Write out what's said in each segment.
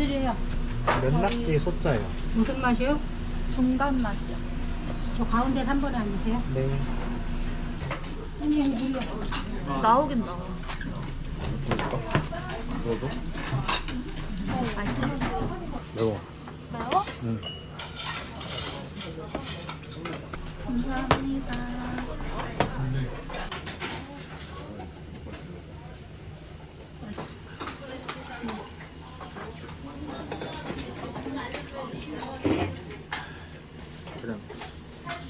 물이래요. 면낙지 소자예요. 무슨 맛이요? 중간 맛이야. 저 가운데 한 번에 앉으세요. 네. 아니, 물이요. 나오긴 나와. 너도? 맛있다. 매워. 매워? 응. 감사합니다. 그냥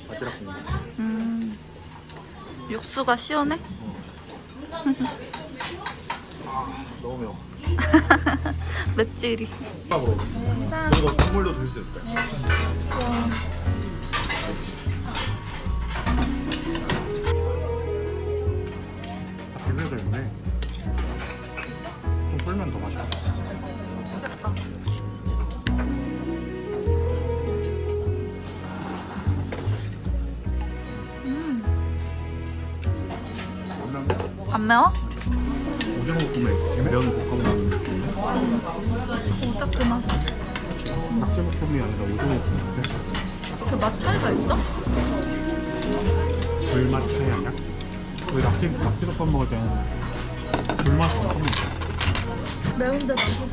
바지락 국물. 음. 육수가 시원해? 너무 매워. 맵찔이. 밥으로. 그리고 국물도 줄수 있대. 안 매워? 오징어 볶음에 면 볶음 느낌인데? 오, 딱 그 맛. 낙지 볶음이 아니라 오징어 볶음인데? 그맛 차이가 있어? 불맛 차이 아니야? 우리 낙지, 낙지 덮밥 먹을 때는 불맛 먹어. 매운데 맛있어.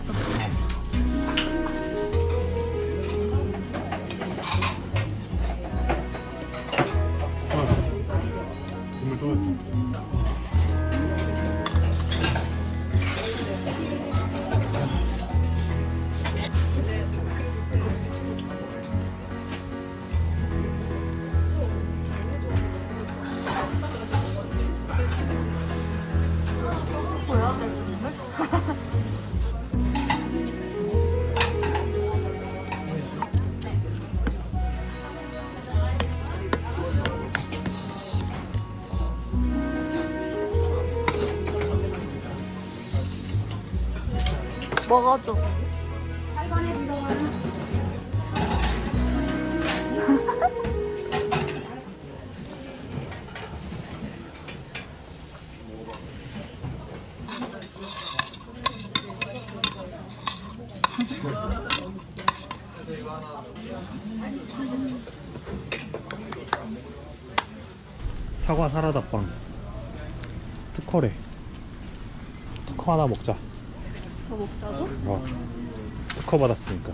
먹어줘. 사과 사라다빵. 특허래. 특허 하나 먹자 더 먹자고? 어. 특허 받았으니까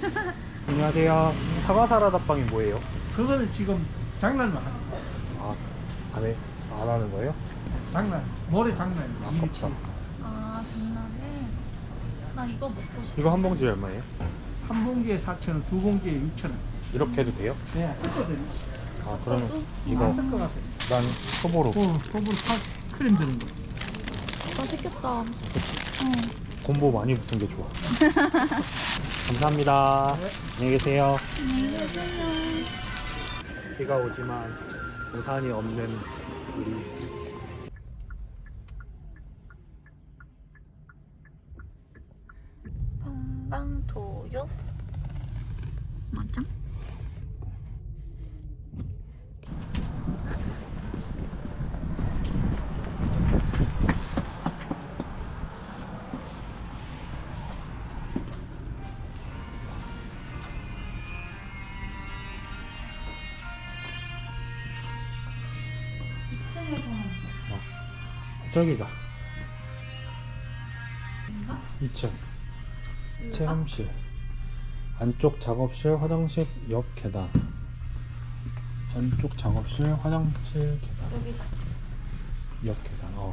안녕하세요 사과 사라다빵이 뭐예요? 그거는 지금 장난만 하는 거야. 아 안해 안 하는 거예요? 장난 모래 장난이야 아깝다 아, 장난해. 나 이거 먹고 싶어. 이거 한 봉지 얼마예요? 한 봉지에 4천 원 두 봉지에 6천 원 이렇게 해도 돼요? 네 섞어드려 아 그러면? 이거 안 섞어 같아 난 초보로 호불 크림 드는 거 맛있겠다. 응. 곰보 많이 붙은 게 좋아 감사합니다 안녕히 계세요 안녕히 계세요. 비가 오지만 우산이 없는 우리 평강도요? 맞아? 저기가 2층. 체험실. 안쪽 작업실 화장실 옆 계단. 안쪽 작업실 화장실 계단. 옆 계단. 어.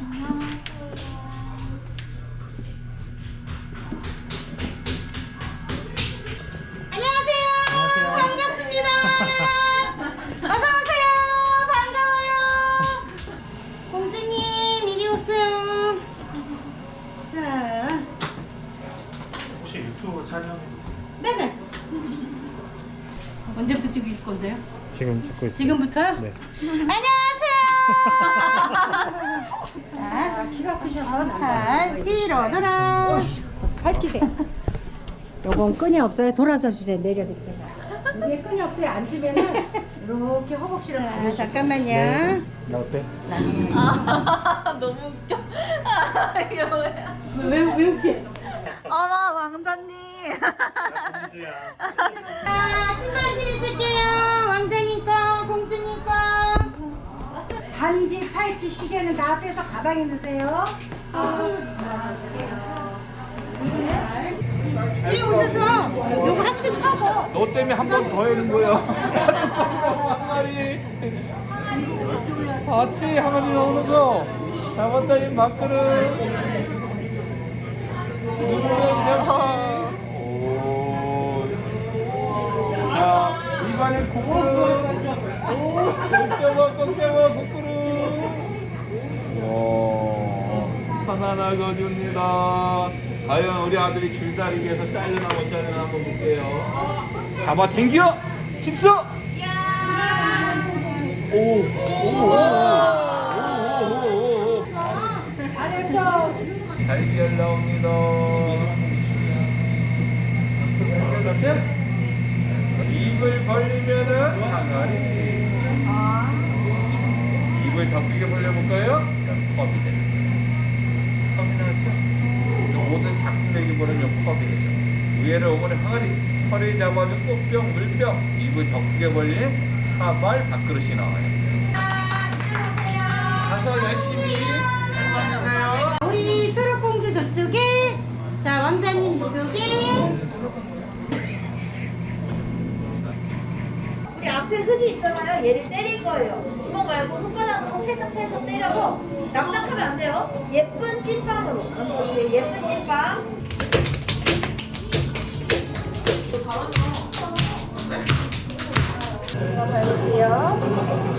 안녕하세요 촬영해도 네네. 언제부터 찍을 건데요? 지금 찍고 있어요. 지금부터? 네. 안녕하세요. 아, 키가 크셔서 남자. 힐어더라. 밝히세요. 요건 끈이 없어요. 돌아서 주세요. 내려드릴게요. 이게 끈이 없어요. 앉으면은 이렇게 허벅지를 가려. 잠깐만요. 네. 나 어때? 너무 웃겨. 뭐야? 왜, 왜 웃게? 어머 왕자님. 아, 신발 신으실게요. 왕자님 거, 공주님 거. 반지, 팔찌, 시계는 다 빼서 가방에 넣으세요. 이리 오셔서 요거 학습하고 너 때문에 한 번 더 해는 거야. 항아리. 봤지? 항아리 나오는 거. 잡았다니 밥그릇. 누르면 접시. 오. 자, 입안에 국그릇. 꼭 잡아, 꼭 잡아, 국그릇. 와. 하 나 나가줍니다. 과연 우리 아들이 줄다리기에서 잘려나 못 잘려나 한번 볼게요. 잡아 당겨! 십수! 오! 오! 오! 오! 잘했어. 달걀 나옵니다. 입을 벌리면은 항아리. 입을 더 크게 벌려볼까요? 컵이 돼. 컵이 이 모든 작품 내기보다는 요 컵이 되죠. 위에를 오므니 항아리. 허리 잡아준 꽃병, 물병. 입을 더 크게 벌린 사발 밥그릇이 나와요. 가서 열심히 잘 만드세요. 우리 초록공주 저쪽에, 자, 왕자님 이쪽에. 우리 앞에 흙이 있잖아요. 얘를 때릴 거예요. 주먹 말고 손바닥으로 살짝 살짝 때려서 납작하면 안 돼요. 예쁜 찐빵으로. 이제 예쁜 찐빵. 남자분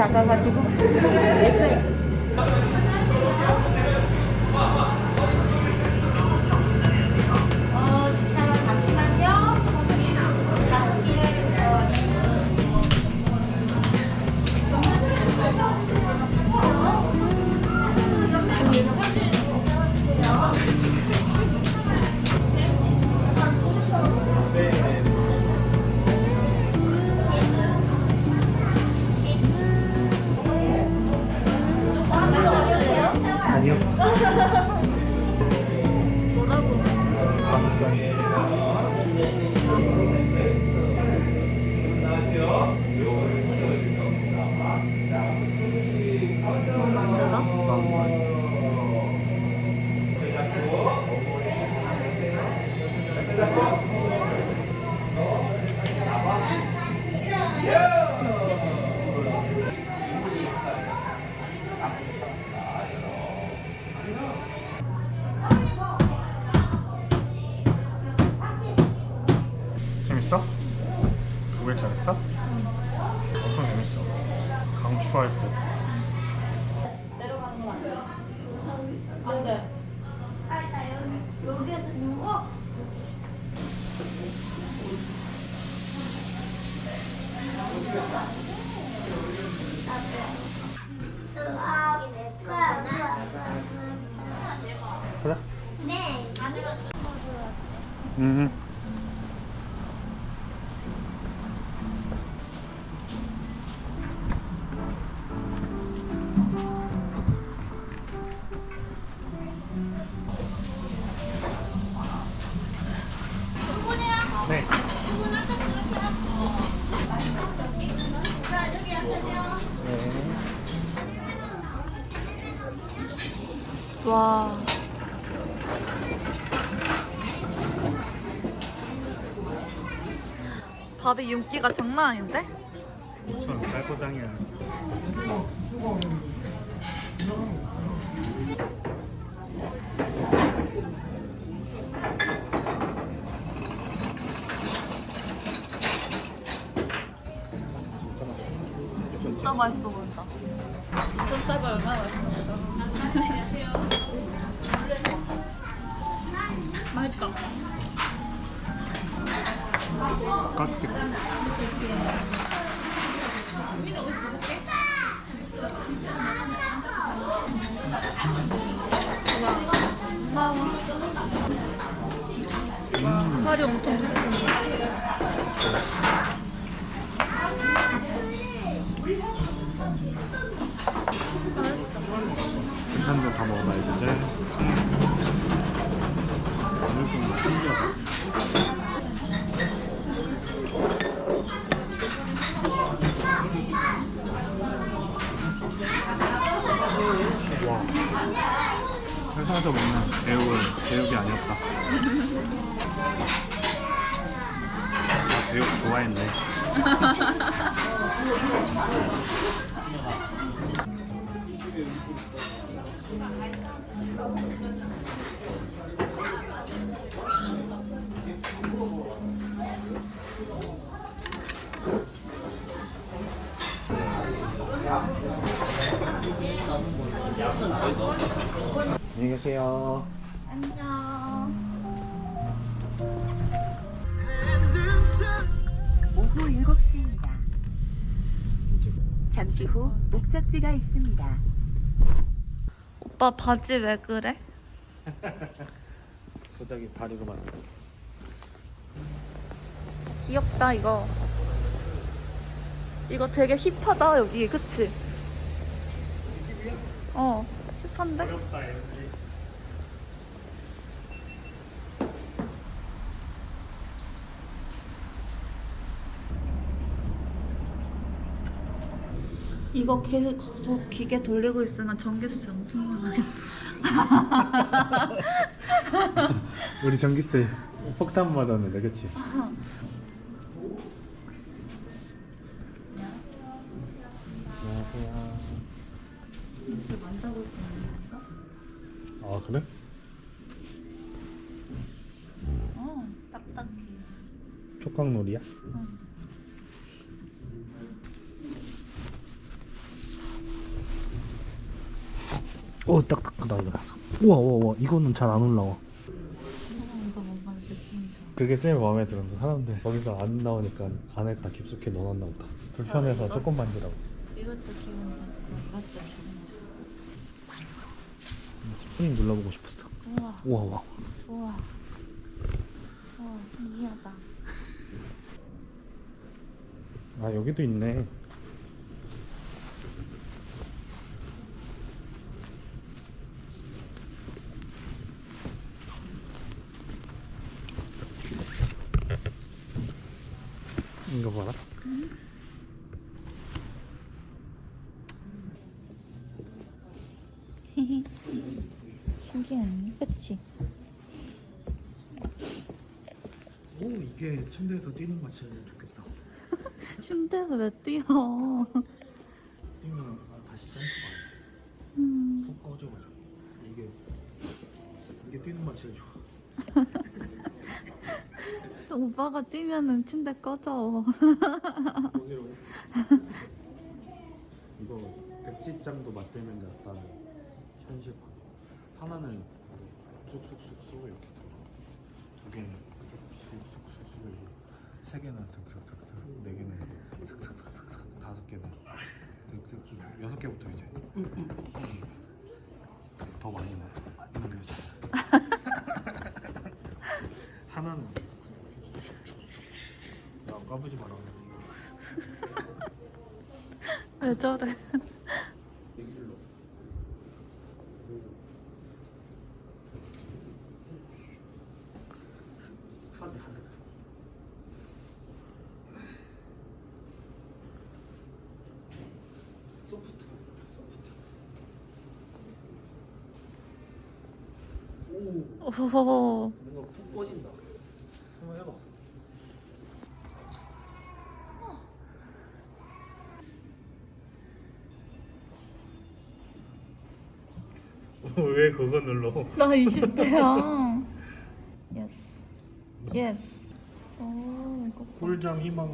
아이고야, 손이 박살. 여기에서 누워. 어? 그래? 네. 음. 와. 밥의 윤기가 장난 아닌데? 5천 쌀포장이야. 진짜 맛있어 보인다. 인천 쌀밥 얼마나 맛있냐? 살이 엄청 두껍 아, 배우 좋아했네. 안녕히 계세요. 안녕. 오후 7시입니다. 잠시 후 목적지가 있습니다. 오빠 바지 왜 그래? 도자기 다리로 만들었어. 귀엽다 이거. 이거 되게 힙하다 여기 그치? 어 힙한데? 어렵다 이거 계속 저 기계 돌리고 있으면 전기세 엄청 나겠어. 우리 전기세 폭탄 맞았는데, 그치? 안녕하세요. 이렇게 만져볼 수 있는 건가? 아 그래? 어 딱딱해. 촉각놀이야? 오 딱딱하다 이거. 우와 우와 우와 이거는 잘 안 올라와. 그게 제일 마음에 들어서 사람들 거기서 안 나오니까 안에다 깊숙이 넣어놨나 보다. 불편해서 아, 이거? 조금 만지라고. 이것도 기분 좋고 이것도 기분 좋고. 스프링 눌러보고 싶었어. 우와 우와 우와. 우와. 우와 신기하다. 아 여기도 있네. 이거 봐라. 신기하네. 그치? 오 이게 침대에서 뛰는 거 진짜 좋겠다. 침대에서 왜 뛰어? 뛰면 다시 점프가 음. 푹 꺼져가지고 이게 이게 뛰는 맛 제일 좋아. 오빠가 뛰면은 침대 꺼져. 거기로 이거 백지장도 맞대는 게 약간 현실화. 하나는 쑥쑥쑥쑥 이렇게 들어가. 두 개는 쑥쑥쑥쑥 이렇게. 세 개는 슥슥슥슥. 네 개는 슥슥슥슥. 다섯 개는 슥슥슥. 여섯 개부터 이제 더 많이 넣어. 많이. 하나는 야 까부지 마라 왜 저래? 하드 하드 소프트 소프트 오 오. 뭔가 푹 꺼진다 그거 눌러? 나 20대야. 예스. 예스. 오, 이거. 꿀장 희망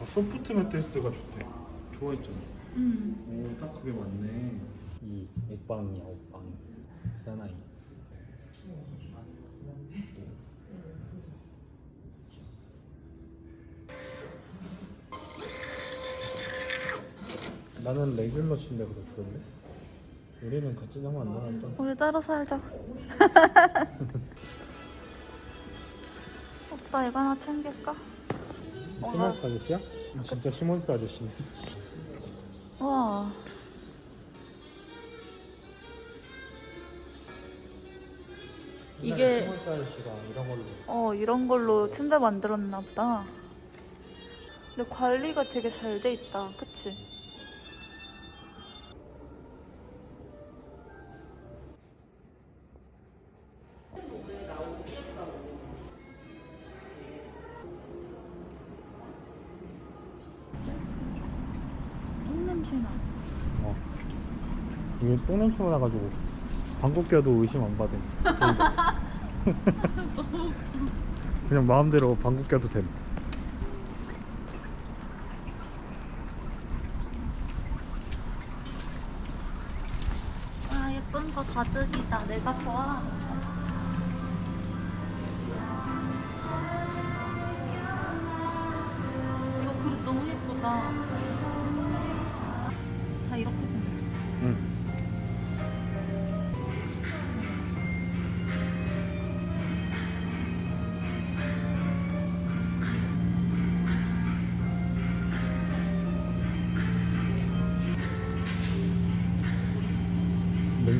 아, 소프트 매트리스가 좋대 좋아했잖아 음. 오 딱 그게 맞네 이 옷방이야 옷방 사나이 나는 레귤러 침대가 더 좋은데 우리는 같이 자면 안 일단 우리 따로 살자. 오빠 이거 하나 챙길까? 시몬스 아저씨야? 진짜 시몬스 아저씨네 와. 이게- 시몬스 아저씨가 이런 걸로 어 이런 걸로 침대 만들었나 보다. 근데 관리가 되게 잘 돼 있다. 그치? 똥냄새가 나가지고 방귀 껴도 의심 안 받음 그냥 마음대로 방귀 껴도 됨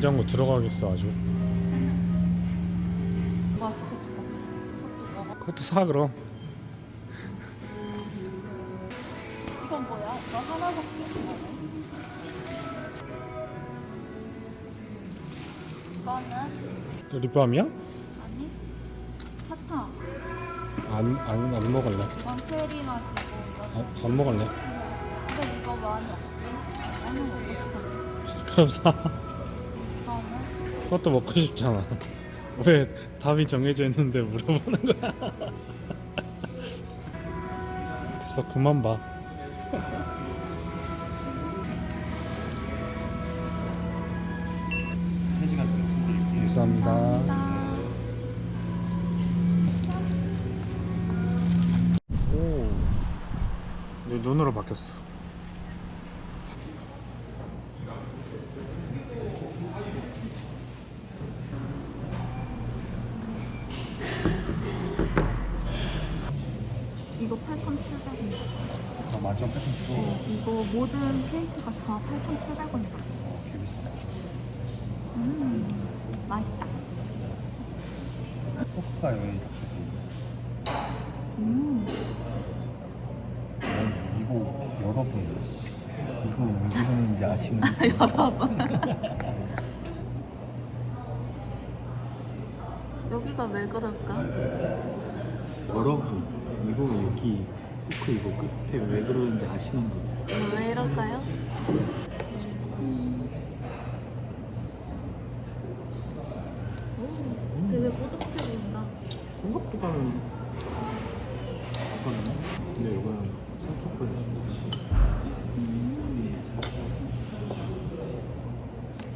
냉장고 들어가겠어 아주 맛있겠다. 그것도 사 그럼 이건 뭐야? 너 하나밖에 없네. 이거는 립밤이야? 아니 사탕. 안, 안, 안 먹을래 이건 체리 맛이고 이거는 안, 안 먹을래 근데 이거 많이 없어. 나는 먹고 싶어. 그럼 사 그것도 먹고 싶잖아. 왜 답이 정해져 있는데 물어보는 거야? 됐어 그만 봐. 감사합니다. 오, 내 눈으로 바뀌었어 점 이거 모든 케이크가 다 8,700원이다. 음, 맛있다. 포크가 왜 이렇게 음, 이거 여러분 이거 왜 그러는지 아시는지 여기가 왜 그럴까? 여러분 이거 여기 포크 이거 끝에 왜 그러는지 아시는 분 왜 이럴까요? 오, 되게 고독해 보인다. 생각보다는 근데 이거는 생초콜릿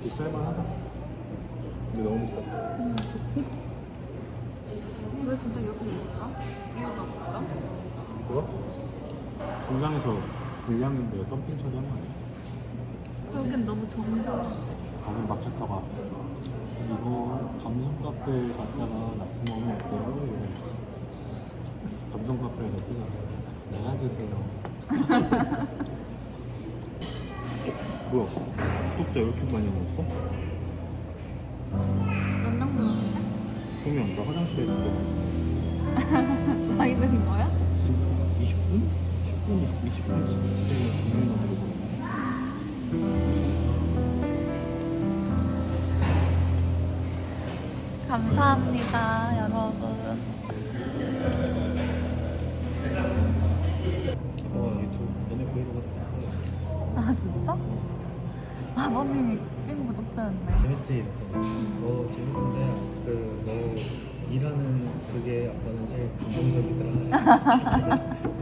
비쌀만하다 근데 너무 비싸 왜 진짜 여기 있을까? 이유가 뭘까? 공장에서 불량인데 덤핑 처리한 거 아니야? 여긴 너무 정져. 가긴 막혔다가 이거 감성 카페 갔다가 납품하면 어때요? 이러면서 감성 카페에다 쓰잖아 나가주세요 뭐야 구독자 왜 이렇게 많이 넣었어? 몇명 들었는데? 소명 나 화장실에 있을 때 많이 드는 거야? 20분? 10분? 20분 지금 두 명이나 되고 감사합니다, 여러분. 어 유튜브 너네 브이로그 봤어 아, 진짜? 아버님이 찐 구독자였네. 재밌지? 이랬더니 어 재밌는데 그 너 일하는 그게 아빠는 제일 감동적이더라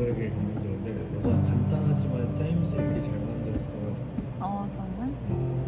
왜 그게 감동적인데 너가 간단하지만 짜임새 있게 잘 만들었어 어, 정말? 음.